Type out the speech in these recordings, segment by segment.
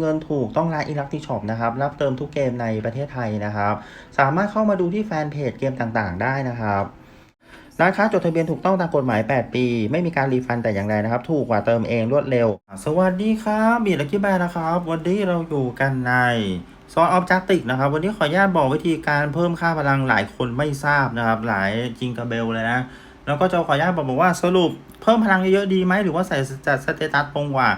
เงินถูกต้องร้านอิลักติช็อปนะครับ รับเติมทุกเกมในประเทศไทยนะครับ สามารถเข้ามาดูที่แฟนเพจเกมต่างๆ ได้นะครับร้านค้าจดทะเบียนถูกต้องตามกฎหมาย 8 ปี ไม่มีการรีฟันแต่อย่างใดนะครับ ถูกกว่าเติมเองรวดเร็ว สวัสดีครับบีลักกี้แบร์นะครับ วันนี้เราอยู่กันในซอนออฟจัติกนะครับ วันนี้ขออนุญาตบอกวิธีการเพิ่มค่าพลังหลายคนไม่ทราบนะครับ หลายจิงกระเบลเลยนะ แล้วก็จะขออนุญาตบอกบอกว่าสรุปเพิ่มพลังเยอะๆดีไหมหรือว่าใส่จัดสเตตัสตรงกว่า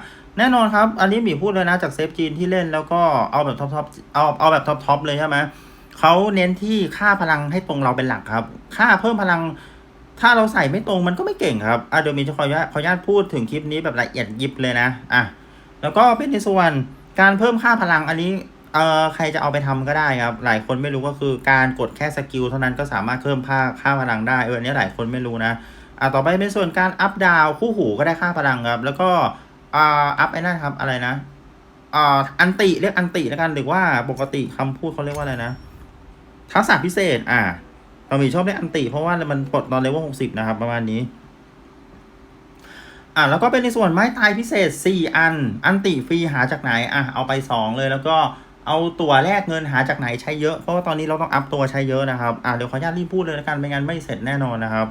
แน่นอนครับ อันนี้หมีพูดเลยนะจากเซฟจีนที่เล่นแล้วก็เอาแบบท็อปๆเอาเอาแบบท็อปๆเลยใช่ไหมเขาเน้นที่ค่าพลังให้ตรงเราเป็นหลักครับ ค่าเพิ่มพลัง ถ้าเราใส่ไม่ตรงมันก็ไม่เก่งครับอะเดี๋ยวมีจะขออนุญาตขออนุญาตพูดถึงคลิปนี้แบบละเอียดยิบเลยนะอะแล้วก็เป็นในส่วนการเพิ่มค่าพลังอันนี้เอ่อใครจะเอาไปทำก็ได้ครับ หลายคนไม่รู้ก็คือการกดแค่สกิลเท่านั้นก็สามารถเพิ่มค่าค่าพลังได้เอออันนี้หลายคนไม่รู้นะอะต่อไปเป็นส่วนการอัพดาวคู่หูก็ได้ค่าพลังครับ แล้วก็ อ่าอัพไอ้นั่นครับ อะไรนะอ่าอันติเรียกอันติแล้วกันหรือว่าปกติคำพูดเขาเรียกว่าอะไรนะทักษะพิเศษ อ่าเรามีชอบเล่นอันติ เพราะว่ามันปลดตอนเลเวลหกสิบนะครับ ประมาณนี้ อะแล้วก็เป็นในส่วนไม้ตายพิเศษ4อัน อันติฟรีหาจากไหน อะเอาไป2เลยแล้วก็เอาตัวแลกเงินหาจากไหนใช้เยอะ เพราะว่าตอนนี้เราต้องอัพตัวใช้เยอะนะครับ อะเดี๋ยวขออนุญาตรีบพูดเลยแล้วกันไม่งั้นไม่เสร็จแน่นอนนะครับ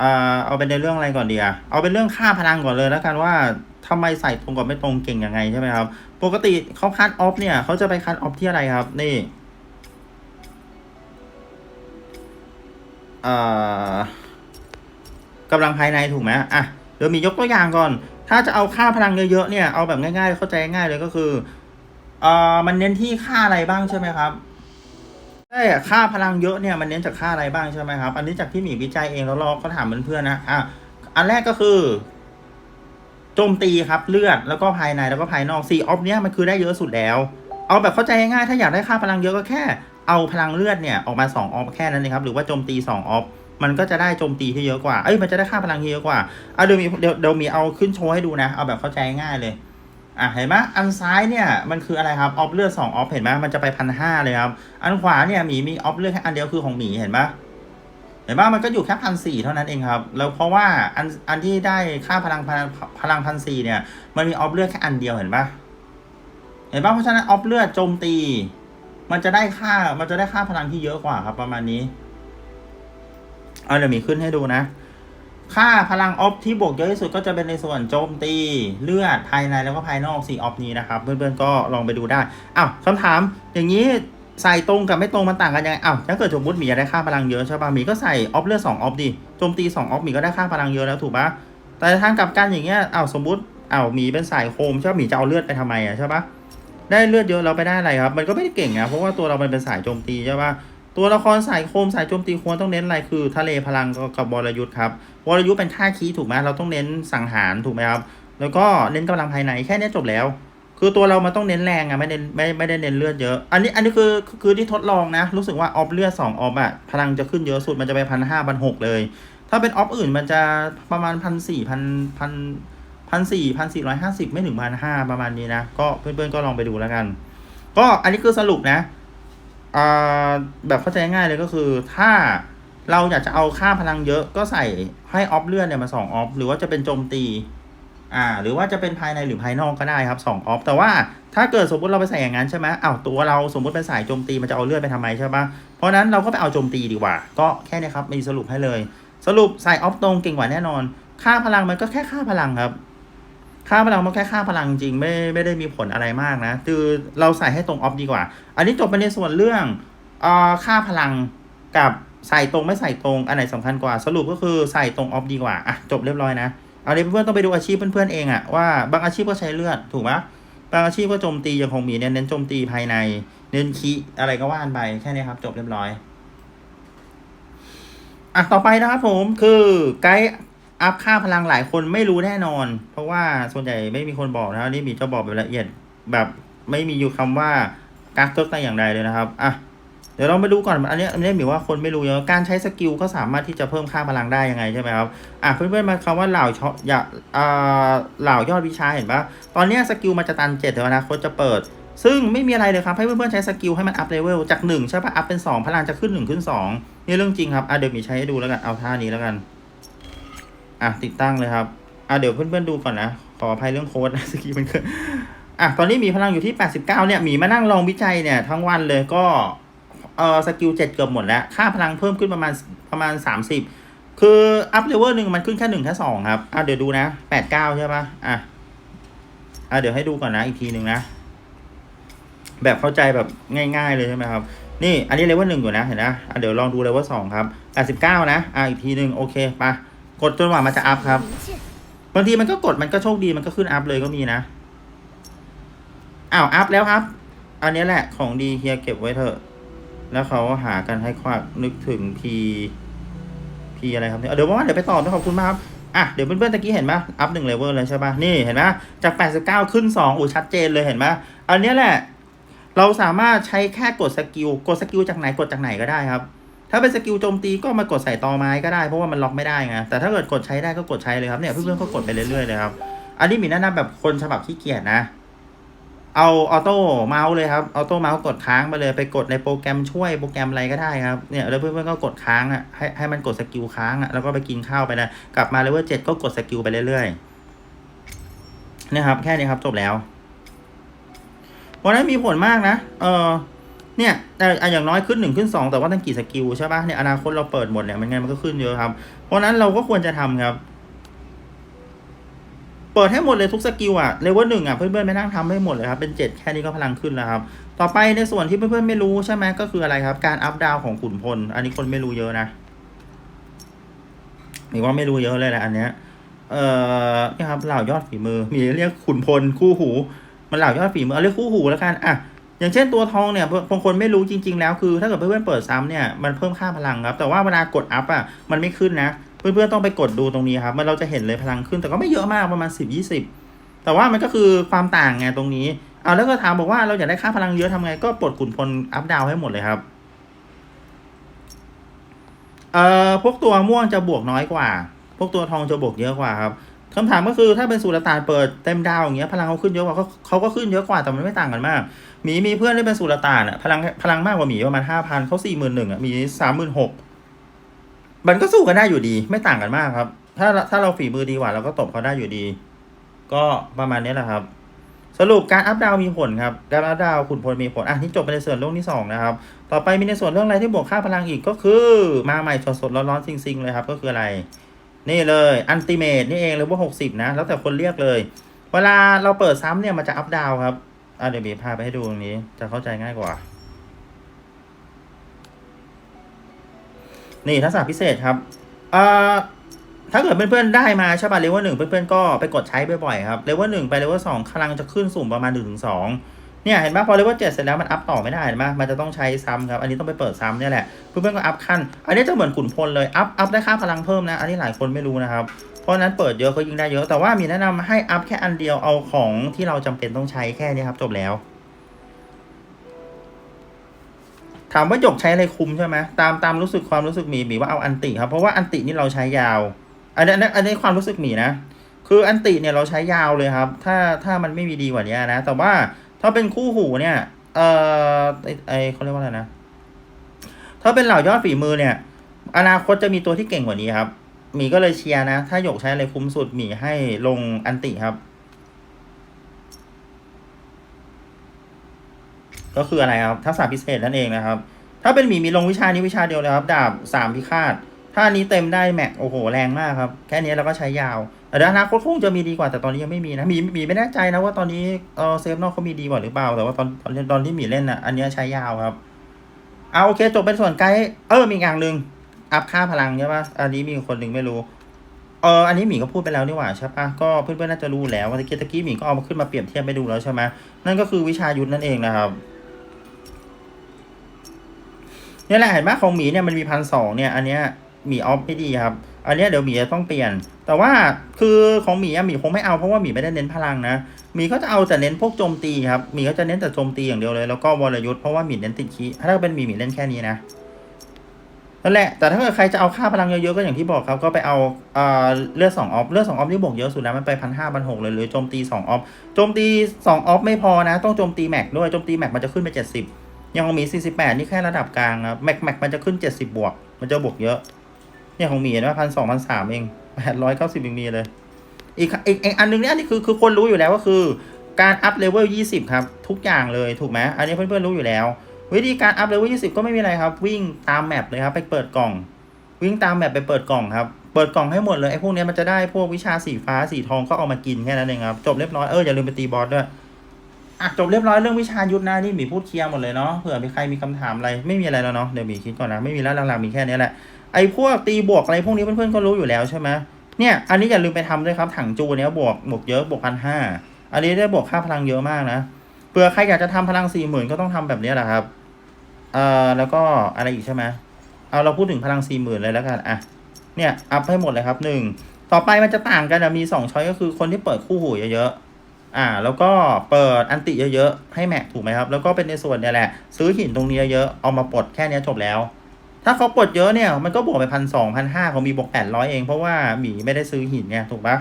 อ่าเอาเป็นในเรื่องอะไรก่อนดีอะเอาเป็นเรื่องค่าพลังก่อนเลยแล้วกันว่าทำไมใส่ตรงกับไม่ตรงเก่งยังไงใช่ไหมครับ ปกติเขาคัดออฟเนี่ยเขาจะไปคัดออฟที่อะไรครับ นี่อ่อกำลังภายในถูกไหมอะเดี๋ยวมียกตัวอย่างก่อน ถ้าจะเอาค่าพลังเยอะๆเนี่ย เอาแบบง่ายๆ เข้าใจง่ายเลยก็คือเอ่อมันเน้นที่ค่าอะไรบ้างใช่ไหมครับ ใช่ค่าพลังเยอะเนี่ยมันเน้นจากค่าอะไรบ้างใช่ไหมครับ อันนี้จากที่หมีวิจัยเองแล้วเราก็ถามเพื่อนๆนะอะอันแรกก็คือโจมตีครับเลือดแล้วก็ภายในแล้วก็ภายนอกสี่ออฟเนี้ยมันคือได้เยอะสุดแล้ว เอาแบบเข้าใจง่ายๆถ้าอยากได้ค่าพลังเยอะก็แค่ เอาพลังเลือดเนี่ยออกมา2ออฟแค่นั้นเองครับ หรือว่าโจมตี2ออฟมันก็จะได้โจมตีที่เยอะกว่าเอ้ยมันจะได้ค่าพลังที่เยอะกว่าเอาเดี๋ยวมีเดี๋ยวเดี๋ยวมีเอาขึ้นโชว์ให้ดูนะ เอาแบบเข้าใจง่ายเลย อะเห็นไหมอันซ้ายเนี่ยมันคืออะไรครับออฟเลือด2องออฟเห็นไหมมันจะไปพันห้าเลยครับ อันขวาเนี่ยหมีมีออฟเลือดแค่อันเดียวคือของหมีเห็นไหมเห็นไหมมันก็อยู่แค่พันสี่เท่านั้นเองครับ แล้วเพราะว่าอันอันที่ได้ค่าพลังพลังพลังพันสี่เนี่ย มันมีออฟเลือดแค่อันเดียวเห็นปะเห็นปะเพราะฉะนั้นออฟเลือดโจมตี มันจะได้ค่ามันจะได้ค่าพลังที่เยอะกว่าครับ ประมาณนี้ เอาเดี๋ยวมีขึ้นให้ดูนะ ค่าพลังออฟที่บวกเยอะที่สุดก็จะเป็นในส่วนโจมตีเลือดภายในแล้วก็ภายนอกสี่ออฟนี้นะครับ เพื่อนๆก็ลองไปดูได้อ้าวคำถามอย่างนี้ใส่ตรงกับไม่ตรงมันต่างกันยังไงอ้าวถ้าเกิดสมมติหมีอยากได้ค่าพลังเยอะใช่ป่ะหมีก็ใส่ออฟเลือดสองออฟดิโจมตีสองออฟหมีก็ได้ค่าพลังเยอะแล้วถูกปะแต่ทางกลับกันอย่างเงี้ยอ้าวสมมติอ้าวหมีเป็นสายโคมใช่ปะหมีจะเอาเลือดไปทำไมอะใช่ป่ะได้เลือดเยอะเราไปได้อะไรครับ มันก็ไม่ได้เก่งนะเพราะว่าตัวเรามันเป็นสายโจมตีใช่ป่ะ ตัวละครสายโคมสายโจมตีควรต้องเน้นอะไรคือ ทะเลพลังกับบรยุทธ์ครับวรยุทธ์เป็นท่าคีถูกไหมเราต้องเน้นสังหารถูกไหมครับ แล้วก็เน้นกำลังภายในแค่นี้จบแล้ว คือตัวเรามันต้องเน้นแรงอะไม่เน้นไม่ไม่ได้เน้นเลือดเยอะ อันนี้อันนี้คือคือที่ทดลองนะ รู้สึกว่าออฟเลือดสองออฟอะพลังจะขึ้นเยอะสุดมันจะไปพันห้าพันหกเลย ถ้าเป็นออฟอื่นมันจะประมาณพันสี่พันพันพันสี่พันสี่ร้อยห้าสิบไม่ถึงพันห้าประมาณนี้นะ ก็เพื่อนๆก็ลองไปดูแล้วกัน ก็อันนี้คือสรุปนะ แบบเข้าใจง่ายเลยก็คือ ถ้าเราอยากจะเอาค่าพลังเยอะก็ใส่ให้ออฟเลือดเนี่ยมาสองออฟหรือว่าจะเป็นโจมตี อ่า หรือว่าจะเป็นภายในหรือภายนอกก็ได้ครับสองออฟแต่ว่าถ้าเกิดสมมติเราไปใส่อย่างนั้นใช่ไหมอ้าวตัวเราสมมติเป็นสายโจมตีมันจะเอาเลือดไปทำไมใช่ปะเพราะนั้นเราก็ไปเอาโจมตีดีกว่า ก็แค่นี้ครับมีสรุปให้เลย สรุปใส่ออฟตรงเก่งกว่าแน่นอน ค่าพลังมันก็แค่ค่าพลังครับ ค่าพลังมันแค่ค่าพลังจริงไม่ไม่ได้มีผลอะไรมากนะ คือเราใส่ให้ตรงออฟดีกว่า อันนี้จบไปในส่วนเรื่องเอ่อค่าพลังกับใส่ตรงไม่ใส่ตรงอันไหนสำคัญกว่าสรุปก็คือใส่ตรงออฟดีกว่าอะจบเรียบร้อยนะเอาเดี๋ยเพื่อนต้องไปดูอาชีพเพื่อนๆเองอะว่าบางอาชีพก็ใช้เลือดถูกไหมบางอาชีพก็โจมตีอย่างของหมีเนี่ยเน้นโจมตีภายใน เน้นคีอะไรก็ว่านไปแค่นี้ครับ จบเรียบร้อยอะต่อไปนะครับผมคือไกด์ อัพค่าพลังหลายคนไม่รู้แน่นอน เพราะว่าส่วนใหญ่ไม่มีคนบอกนะครับนี่มีจะบอกแบบละเอียดแบบไม่มีอยู่คำว่ากักเกิกแต่อย่างใดเลยนะครับอะเดี๋ยวเราไปดูก่อนอันนี้อันนี้หมายว่าคนไม่รู้เยอะการใช้สกิลก็สามารถที่จะเพิ่มค่าพลังได้ยังไงใช่ไหมครับอะเพื่อนๆมาคำว่าเหล่าชออย่าอ่าเหล่ายอดวิชาเห็นปะตอนนี้สกิลมันจะตันเจ็ดเดี๋ยวนะคตจะเปิด ซึ่งไม่มีอะไรเลยครับให้เพื่อนๆใช้สกิลให้มันอัพเลเวลจากหนึ่งใช่ปะอัพเป็นสองพลังจะขึ้นหนึ่งขึ้นสองนี่เรื่องจริงครับอะเดี๋ยวมีใช้ให้ดูแล้วกันเอาท่านี้แล้วกัน อะติดตั้งเลยครับ อะเดี๋ยวเพื่อนๆดูก่อนนะ ขออภัยเรื่องโค้ดนะสกิมันขึ้นอะตอนนี้มีพลังอยู่ที่ 89 เนี่ยหมีมานั่งลองวิจัยเนี่ยทั้งวันเลยก็เออสกิลเจ็ดเกือบหมดแล้ว ค่าพลังเพิ่มขึ้นประมาณประมาณ 30 คืออัพเลเวลหนึ่งมันขึ้นแค่หนึ่งแค่สองครับ อะเดี๋ยวดูนะ 89 ใช่ปะอะอะเดี๋ยวให้ดูก่อนนะอีกทีหนึ่งนะ แบบเข้าใจแบบง่าย ๆ เลยใช่ไหมครับนี่อันนี้เลเวลหนึ่งอยู่นะเห็นนะอะเดี๋ยวลองดูเลเวลสองครับ89นะอะอีกทีหนึ่งโอเคไป กดจนกว่ามันจะอัพครับ，บางทีมันก็กดมันก็โชคดีมันก็ขึ้นอัพเลยก็มีนะอ้าวอัพแล้วครับ อันนี้แหละของดีเฮียเก็บไว้เถอะ แล้วเขาหากันให้ควักนึกถึงพีพีอะไรครับเนี่ยเดี๋ยวว่าเดี๋ยวไปตอบนะขอบคุณมากครับอะเดี๋ยวเพื่อนๆตะกี้เห็นปะอัพหนึ่งเลเวลเลยใช่ปะนี่เห็นปะจาก 89 ขึ้น2อู้ชัดเจนเลยเห็นปะอันนี้แหละ เราสามารถใช้แค่กดสกิลกดสกิลจากไหนกดจากไหนก็ได้ครับ ถ้าเป็นสกิลโจมตีก็มากดใส่ตอไม้ก็ได้เพราะว่ามันล็อกไม่ได้ไงแต่ถ้าเกิดกดใช้ได้ก็กดใช้เลยครับเนี่ยเพื่อนๆก็กดไปเรื่อยๆเลยครับ อันนี้มีแนะนำแบบคนฉบับขี้เกียจนะ เอาออโต้เมาส์เลยครับออโต้เมาส์กดค้างไปเลยไปกดในโปรแกรมช่วยโปรแกรมอะไรก็ได้ครับเนี่ยแล้วเพื่อนๆก็กดค้างอะให้ให้มันกดสกิลค้างอะแล้วก็ไปกินข้าวไปนะกลับมาเลเวลเจ็ดก็กดสกิลไปเรื่อยๆเนี่ยครับแค่นี้ครับจบแล้วเพราะฉะนั้นมีผลมากนะเออ เนี่ยแต่อย่างน้อยขึ้นหนึ่งขึ้นสองแต่ว่าตั้งกี่สกิลใช่ปะเนี่ยอนาคตเราเปิดหมดเนี่ยมันไงมันก็ขึ้นเยอะครับ เพราะนั้นเราก็ควรจะทำครับ เปิดให้หมดเลยทุกสกิลอะเลเวลหนึ่งอะเพื่อนๆไม่นั่งทำให้หมดเลยครับ เป็นเจ็ดแค่นี้ก็พลังขึ้นแล้วครับ ต่อไปในส่วนที่เพื่อนๆไม่รู้ใช่ไหมก็คืออะไรครับ การอัพดาวของขุนพล อันนี้คนไม่รู้เยอะนะมีว่าไม่รู้เยอะเลยแหละอันเนี้ยเอ่อนี่ครับเหล่ายอดฝีมือ มีเรียกขุนพลคู่หู มันเหล่ายอดฝีมือเอาเรียกคู่หูแล้วกันอะ อย่างเช่นตัวทองเนี่ยบางคนไม่รู้จริง ๆ แล้วคือ ถ้าเกิดเพื่อนๆเปิดซ้ำเนี่ยมันเพิ่มค่าพลังครับ แต่ว่าเวลากดอัพอะมันไม่ขึ้นนะ เพื่อนๆต้องไปกดดูตรงนี้ครับมันเราจะเห็นเลยพลังขึ้น แต่ก็ไม่เยอะมากประมาณสิบยี่สิบแต่ว่ามันก็คือความต่างไงตรงนี้เอาแล้วก็ถามบอกว่าเราอยากได้ค่าพลังเยอะทำไงก็ปลดขุนพลอัพดาวให้หมดเลยครับเอ่อพวกตัวม่วงจะบวกน้อยกว่า พวกตัวทองจะบวกเยอะกว่าครับ คำถามก็คือถ้าเป็นสุลต่านเปิดเต็มดาวอย่างเงี้ยพลังเขาขึ้นเยอะกว่าเขาเขาก็ขึ้นเยอะกว่าแต่มันไม่ต่างกันมากหมีมีเพื่อนที่เป็นสุลต่านอะพลังพลังมากกว่าหมีประมาณห้าพันเขาสี่หมื่นหนึ่งอะหมีสามหมื่นหกมันก็สู้กันได้อยู่ดี ไม่ต่างกันมากครับ ถ้าถ้าเราฝีมือดีกว่าเราก็ตบเขาได้อยู่ดี ก็ประมาณนี้แหละครับ สรุปการอัพดาวมีผลครับการอัพดาวขุนพลมีผลอะนี่จบไปในส่วนเรื่องที่สองนะครับต่อไปมีในส่วนเรื่องอะไรที่บวกค่าพลังอีกก็คือมาใหม่สดๆร้อนๆซิงๆเลยครับก็คืออะไร นี่เลยอันติเมตนี่เองเลยว่าหกสิบนะ แล้วแต่คนเรียกเลย เวลาเราเปิดซ้ำเนี่ยมันจะอัพดาวครับอะเดี๋ยวบีพาไปให้ดูตรงนี้ จะเข้าใจง่ายกว่า นี่ทักษะพิเศษครับเอ่อถ้าเกิดเพื่อนๆได้มาใช่ป่ะเลเวลหนึ่งเพื่อนๆก็ไปกดใช้บ่อยๆครับเลเวลหนึ่งไปเลเวลสองพลังจะขึ้นสูงประมาณหนึ่งถึงสอง เนี่ยเห็นป่ะพอเลเวลเจ็ดเสร็จแล้วมันอัพต่อไม่ได้เห็นป่ะมันจะต้องใช้ซ้ำครับ อันนี้ต้องไปเปิดซ้ำเนี่ยแหละ เพื่อนๆก็อัพขั้น อันนี้จะเหมือนขุนพลเลย อัพ อัพได้ค่าพลังเพิ่มนะ อันนี้หลายคนไม่รู้นะครับ เพราะนั้นเปิดเยอะก็ยิ่งได้เยอะ แต่ว่ามีแนะนำให้อัพแค่อันเดียว เอาของที่เราจำเป็นต้องใช้แค่นี้ครับจบแล้ว ถามว่าหยกใช้อะไรคุมใช่ไหมตามตามรู้สึกความรู้สึกหมีหมีว่าเอาอันติครับ เพราะว่าอันตินี่เราใช้ยาว อันนี้อันนี้อันนี้ความรู้สึกหมีนะ คืออันติเนี่ยเราใช้ยาวเลยครับ ถ้าถ้ามันไม่มีดีกว่านี้นะ แต่ว่า ถ้าเป็นคู่หูเนี่ย เออไอไอเขาเรียกว่าอะไรนะ ถ้าเป็นเหล่ายอดฝีมือเนี่ย อนาคตจะมีตัวที่เก่งกว่านี้ครับ หมีก็เลยเชียร์นะ ถ้าหยกใช้อะไรคุ้มสุดหมีให้ลงอันติครับ ก็คืออะไรครับ ทักษะพิเศษนั่นเองนะครับ ถ้าเป็นหมีมีลงวิชานี้วิชาเดียวเลยครับ ดาบสามพิฆาต ถ้าอันนี้เต็มได้แม็กโอ้โหแรงมากครับ แค่นี้เราก็ใช้ยาว แต่อนาคตคงจะมีดีกว่าแต่ตอนนี้ยังไม่มีนะมีมีไม่แน่ใจนะว่าตอนนี้เออเซฟนอกเขามีดีกว่าหรือเปล่า แต่ว่าตอนตอนตอนที่หมีเล่นอะ อันนี้ใช้ยาวครับ เอาโอเคจบเป็นส่วนไกด์เออมีอีกอย่างหนึ่งอัพค่าพลังใช่ปะอันนี้มีคนหนึ่งไม่รู้เอออันนี้หมีก็พูดไปแล้วนี่หว่าใช่ปะก็เพื่อนๆน่าจะรู้แล้วว่าตะกี้ตะกี้หมีก็เอามาขึ้นมาเปรียบเทียบไปดูแล้วใช่ไหมนั่นก็คือวิชายุทธนั่นเองนะครับเนี่ยแหละเห็นไหมของหมีเนี่ยมันมีพันสองเนี่ย อันเนี้ยหมีออฟไม่ดีครับ อันนี้เดี๋ยวหมีจะต้องเปลี่ยน แต่ว่าคือของหมีอะหมีคงไม่เอาเพราะว่าหมีไม่ได้เน้นพลังนะหมีก็จะเอาแต่เน้นพวกโจมตีครับหมีก็จะเน้นแต่โจมตีอย่างเดียวเลยแล้วก็วรยุทธ์เพราะว่าหมีเน้นติดคีถ้าเป็นหมีหมีเล่นแค่นี้นะนั่นแหละแต่ถ้าเกิดใครจะเอาค่าพลังเยอะๆก็อย่างที่บอกครับก็ไปเอาเอ่อเลือดสองออฟเลือดสองออฟนี่บวกเยอะสุดแล้วมันไปพันห้าพันหกเลยหรือโจมตีสองออฟโจมตีสองออฟไม่พอนะ ต้องโจมตีแม็กด้วยโจมตีแม็กมันจะขึ้นไปเจ็ดสิบย่างของหมี48นี่แค่ระดับกลางครับแม็กแม็กมันจะขึ้น70บวก มันจะบวกเยอะ เนี่ยของหมีเห็นว่าพันสองพันสามเองแปดร้อยเก้าสิบยังมีเลย อีกอีกอีกอันหนึงเนี่ยอันนี้คือคือคนรู้อยู่แล้วก็คือ การอัพเลเวล20ครับ ทุกอย่างเลยถูกไหมอันนี้เพื่อนๆรู้อยู่แล้ว วิธีการอัพเลเวล20ก็ไม่มีอะไรครับ วิ่งตามแมปเลยครับ ไปเปิดกล่อง วิ่งตามแมปไปเปิดกล่องครับเปิดกล่องให้หมดเลยไอ้พวกเนี้ยมันจะได้พวกวิชาสีฟ้าสีทองก็เอามากินแค่นั้นเองครับจบเรียบร้อยเอออย่าลืมไปตีบอสด้วยอะจบเรียบร้อยเรื่องวิชายุทธนะนี่หมีพูดเคลียร์หมดเลยเนาะเผื่อมีใครมีคำถามอะไรไม่มีอะไรแล้วเนาะเดี๋ยวหมีคิดก่อนนะไม่มีแล้วหลักๆมีแค่นี้แหละ ไอ้พวกตีบวกอะไรพวกนี้เพื่อนๆก็รู้อยู่แล้วใช่ไหมเนี่ย อันนี้อย่าลืมไปทำด้วยครับ ถังจูเนี้ยบวกบวกเยอะบวกพันห้าอันนี้ได้บวกค่าพลังเยอะมากนะเผื่อใครอยากจะทำพลังสี่หมื่นก็ต้องทำแบบนี้แหละครับเอ่อแล้วก็อะไรอีกใช่ไหมเอาเราพูดถึงพลังสี่หมื่นเลยแล้วกันอะเนี่ยอัพให้หมดเลยครับหนึ่งต่อไปมันจะต่างกันอะมีสองช้อยก็คือคนที่เปิดคู่หูเยอะๆอ่า แล้วก็เปิดอันติเยอะๆให้แม็กถูกไหมครับ แล้วก็เป็นในส่วนเนี่ยแหละ ซื้อหินตรงนี้เยอะๆเอามาปลดแค่นี้จบแล้ว ถ้าเขาปลดเยอะเนี่ย มันก็บวกไปพันสองพันห้าเขามีบวกแปดร้อยเองเพราะว่าหมีไม่ได้ซื้อหินเนี่ยถูกปะ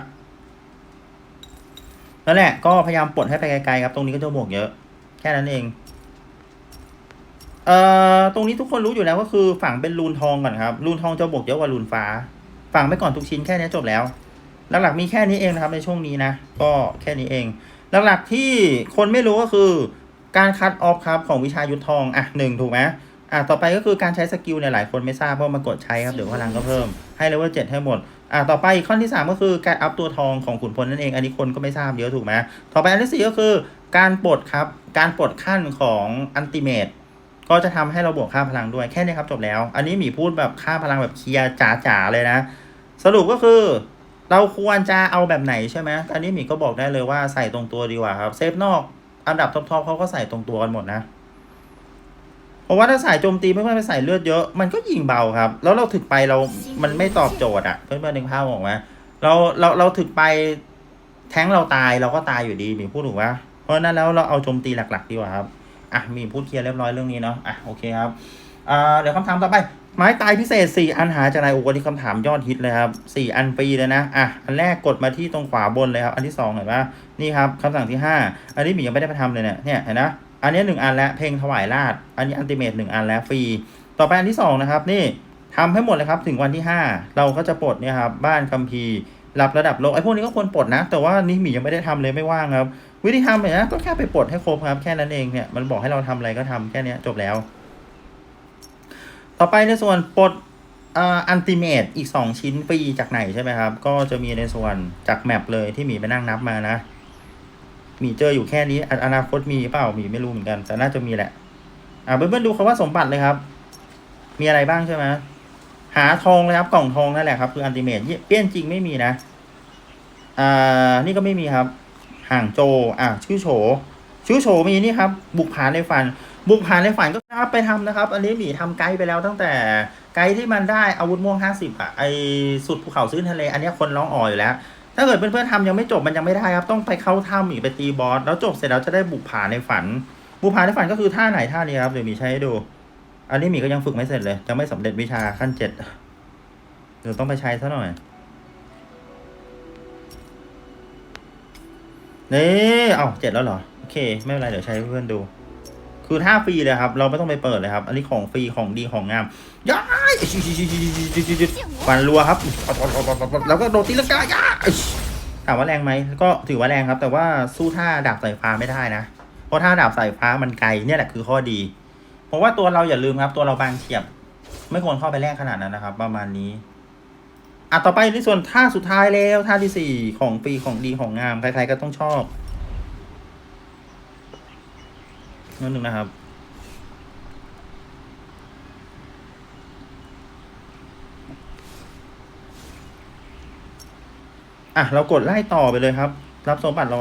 นั่นแหละก็พยายามปลดให้ไปไกลๆครับ ตรงนี้ก็จะบวกเยอะ แค่นั้นเอง เอ่อตรงนี้ทุกคนรู้อยู่แล้วก็คือฝั่งเป็นรูนทองก่อนครับ รูนทองจะบวกเยอะกว่ารูนฟ้า ฝั่งไปก่อนทุกชิ้นแค่นี้จบแล้ว หลักๆมีแค่นี้เองนะครับ ในช่วงนี้นะ ก็แค่นี้เอง หลักๆที่คนไม่รู้ก็คือ การคัดออฟครับของวิชายุทธทองอะหนึ่งถูกไหม อะต่อไปก็คือการใช้สกิลเนี่ยหลายคนไม่ทราบเพราะมากดใช้ครับเดี๋ยวพลังก็เพิ่มให้เลเวลเจ็ดให้หมดอะต่อไปข้อที่สามก็คือการอัพตัวทองของขุนพลนั่นเองอันนี้คนก็ไม่ทราบเยอะถูกไหมต่อไปอันที่สี่ก็คือการปลดครับการปลดขั้นของอันติเมตก็จะทำให้เราบวกค่าพลังด้วยแค่นี้ครับจบแล้ว อันนี้หมีพูดแบบค่าพลังแบบเคลียร์จ๋าๆเลยนะ สรุปก็คือเราควรจะเอาแบบไหนใช่ไหมอันนี้หมีก็บอกได้เลยว่าใส่ตรงตัวดีกว่าครับเซฟนอกอันดับท็อปๆเขาก็ใส่ตรงตัวกันหมดนะ เพราะว่าถ้าใส่โจมตีไม่ว่าไปใส่เลือดเยอะ มันก็ยิงเบาครับ แล้วเราถึกไปเรามันไม่ตอบโจทย์อะเพื่อนๆนึกภาพออกไหมเราเราเราถึกไปแท้งเราตายเราก็ตายอยู่ดีมีพูดถูกปะเพราะนั้นแล้วเราเอาโจมตีหลัก ๆ ดีกว่าครับอะมีพูดเคลียร์เรียบร้อยเรื่องนี้เนาะอะโอเคครับอ่าเดี๋ยวคำถามต่อไป ไม้ตายพิเศษ 4 อันหาจากไหนโอ้โหนี่คำถามยอดฮิตเลยครับ 4 อันฟรีเลยนะอะอันแรกกดมาที่ตรงขวาบนเลยครับ อันที่ 2 เห็นปะนี่ครับคำสั่งที่ 5 อันนี้หมียังไม่ได้ไปทำเลยเนี่ยเนี่ยเห็นนะ อันนี้หนึ่งอันแล้วเพลงถวายราชอันนี้อันติเมตหนึ่งอันแล้วฟรี ต่อไปอันที่2นะครับนี่ทำให้หมดเลยครับถึงวันที่5เราก็จะปลดเนี่ยครับบ้านคัมภีร์รับระดับโลกไอ้พวกนี้ก็ควรปลดนะ แต่ว่านี่หมียังไม่ได้ทำเลยไม่ว่างครับ วิธีทำเนี่ยนะก็แค่ไปปลดให้ครบครับแค่นั้นเองเนี่ยมันบอกให้เราทำอะไรก็ทำแค่นี้จบแล้ว ต่อไปในส่วนปลดอันติเมตอีก 2 ชิ้นฟรีจากไหนใช่ไหมครับ ก็จะมีในส่วนจากแมปเลยที่หมีไปนั่งนับมานะ มีเจออยู่แค่นี้ อนาคตมีเปล่ามีไม่รู้เหมือนกัน แต่น่าจะมีแหละ อ่าเพื่อนๆดูคำว่าสมบัติเลยครับ มีอะไรบ้างใช่ไหมหาทองเลยครับ กล่องทองนั่นแหละครับ คืออันติเมตเปี้ยนจริงไม่มีนะ อ่า นี่ก็ไม่มีครับ ห่างโจ อะชื่อโฉชื่อโฉมีนี่ครับ บุกผาในฝัน บุกผาในฝันก็ครับไปทำนะครับ อันนี้หมีทำไกด์ไปแล้วตั้งแต่ไกด์ที่มันได้อาวุธม่วงห้าสิบอะไอสุดภูเขาซื้อทะเล อันนี้คนร้องอ๋ออยู่แล้ว ถ้าเกิดเพื่อนๆทำยังไม่จบมันยังไม่ได้ครับต้องไปเข้าถ้ำอีกไปตีบอสแล้วจบเสร็จแล้วจะได้บุกผาในฝัน บุกผาในฝันก็คือท่าไหนท่านี้ครับเดี๋ยวมีใช้ให้ดู อันนี้มีก็ยังฝึกไม่เสร็จเลยยังไม่สำเร็จวิชาขั้นเจ็ดเดี๋ยวต้องไปใช้ซะหน่อยนี่เอ้าเจ็ดแล้วเหรอโอเค ไม่เป็นไรเดี๋ยวใช้เพื่อนดู คือถ้าฟรีเลยครับ เราไม่ต้องไปเปิดเลยครับ อันนี้ของฟรีของดีของงามย้ายฟันรัวครับ แล้วก็โดดตีลังกาย้าถามว่าแรงไหมก็ถือว่าแรงครับ แต่ว่าสู้ท่าดาบสายฟ้าไม่ได้นะ เพราะท่าดาบสายฟ้ามันไกลเนี่ยแหละคือข้อดี เพราะว่าตัวเราอย่าลืมครับ ตัวเราบางเฉียบ ไม่ควรเข้าไปแลกขนาดนั้นนะครับ ประมาณนี้อะต่อไปในส่วนท่าสุดท้ายแล้วท่าที่สี่ของฟรีของดีของงามใครๆก็ต้องชอบ นั่นหนึ่งนะครับ อะ เรากดไล่ต่อไปเลยครับ รับสมบัติเรา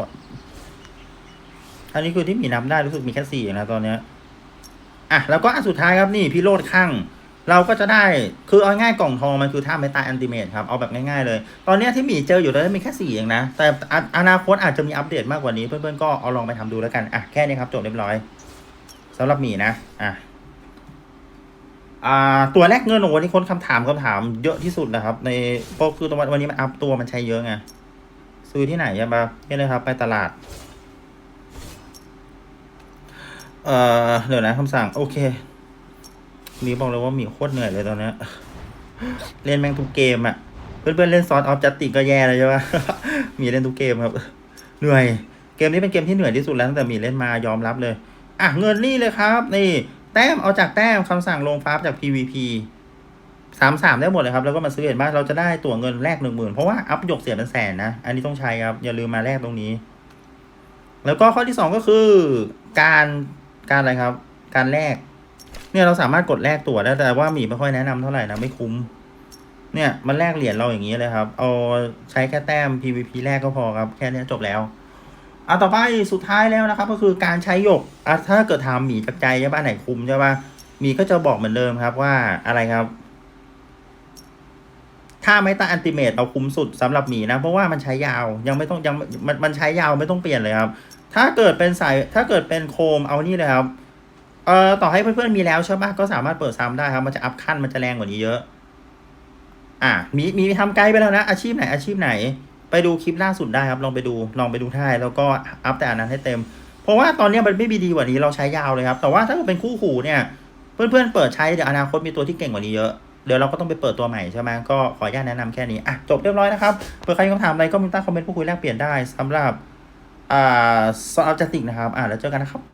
อันนี้คือที่มีนับได้รู้สึกมีแค่สี่นะตอนเนี้ย อะ แล้วก็อันสุดท้ายครับนี่พี่โรดข้างเราก็จะได้คือเอาง่ายกล่องทองมันคือท่าไม่ตายอันติเมตครับเอาแบบง่ายๆเลย ตอนเนี้ยที่มีเจออยู่ตอนนี้มีแค่สี่เองนะ แต่อนาคตอาจจะมีอัปเดตมากกว่านี้เพื่อนๆก็เอาลองไปทำดูแล้วกันอะแค่นี้ครับจบเรียบร้อย สำหรับหมีนะ อะอ่าตัวแรกเงินโอ้โหนี่คนคำถามคำถามเยอะที่สุดนะครับ ในเพราะคือตัววันนี้มันอัพตัวมันใช้เยอะไงซื้อที่ไหนใช่ปะนี่เลยครับ ไปตลาด เอ่อเดี๋ยวนะคำสั่ง โอเคมีบอกเลยว่ามีโคตรเหนื่อยเลยตอนนี้เล่นแม่งทุกเกมอะ่ะเพื่อนๆเล่นซอสออฟจัตติก็แย่เลยใช่ปะมีเล่นทุกเกมครับ เหนื่อย เกมนี้เป็นเกมที่เหนื่อยที่สุดแล้วตั้งแต่มีเล่นมายอมรับเลย อะเงินนี่เลยครับ นี่ แต้มเอาจากแต้มคำสั่งลงฟ้าจาก PVP สามสามได้หมดเลยครับ แล้วก็มาซื้อเห็นบ้างเราจะได้ตั๋วเงินแลกหนึ่งหมื่นเพราะว่าอัพหยกเสียเป็นแสนนะ อันนี้ต้องใช้ครับ อย่าลืมมาแลกตรงนี้ แล้วก็ข้อที่สองก็คือการการอะไรครับ การแลกเนี่ยเราสามารถกดแลกตั๋วได้แต่ว่าหมีไม่ค่อยแนะนำเท่าไหร่นะไม่คุ้ม เนี่ยมันแลกเหรียญเราอย่างนี้เลยครับ เอาใช้แค่แต้ม PVP แรกก็พอครับ แค่นี้จบแล้ว เอาต่อไปสุดท้ายแล้วนะครับ ก็คือการใช้หยกอะถ้าเกิดถามหมีจากใจใช่ป่ะไหนคุมใช่ป่ะหมีก็จะบอกเหมือนเดิมครับว่าอะไรครับถ้าไม่ตั้งอันติเมตเอาคุ้มสุดสำหรับหมีนะ เพราะว่ามันใช้ยาวยังไม่ต้องยังมันมันใช้ยาวไม่ต้องเปลี่ยนเลยครับ ถ้าเกิดเป็นสายถ้าเกิดเป็นโคมเอานี่เลยครับเอ่อต่อให้เพื่อนๆมีแล้วใช่ปะก็สามารถเปิดซ้ำได้ครับ มันจะอัพขั้นมันจะแรงกว่านี้เยอะ อะมีมีทำไกด์ไปแล้วนะ อาชีพไหนอาชีพไหน ไปดูคลิปล่าสุดได้ครับ ลองไปดู ลองไปดูได้แล้วก็อัพแต่อันนั้นให้เต็ม เพราะว่าตอนนี้มันไม่มีดีกว่านี้เราใช้ยาวเลยครับ แต่ว่าถ้าเกิดเป็นคู่หูเนี่ย เพื่อนๆเปิดใช้เดี๋ยวอนาคตมีตัวที่เก่งกว่านี้เยอะ เดี๋ยวเราก็ต้องไปเปิดตัวใหม่ใช่ไหมก็ขออนุญาตแนะนำแค่นี้ อะจบเรียบร้อยนะครับ เผื่อใครมีคำถามอะไรก็มีใต้คอมเมนต์พูดคุยแลกเปลี่ยนได้สำหรับ อ่าซอลจัติกนะครับ อะแล้วเจอกันนะครับ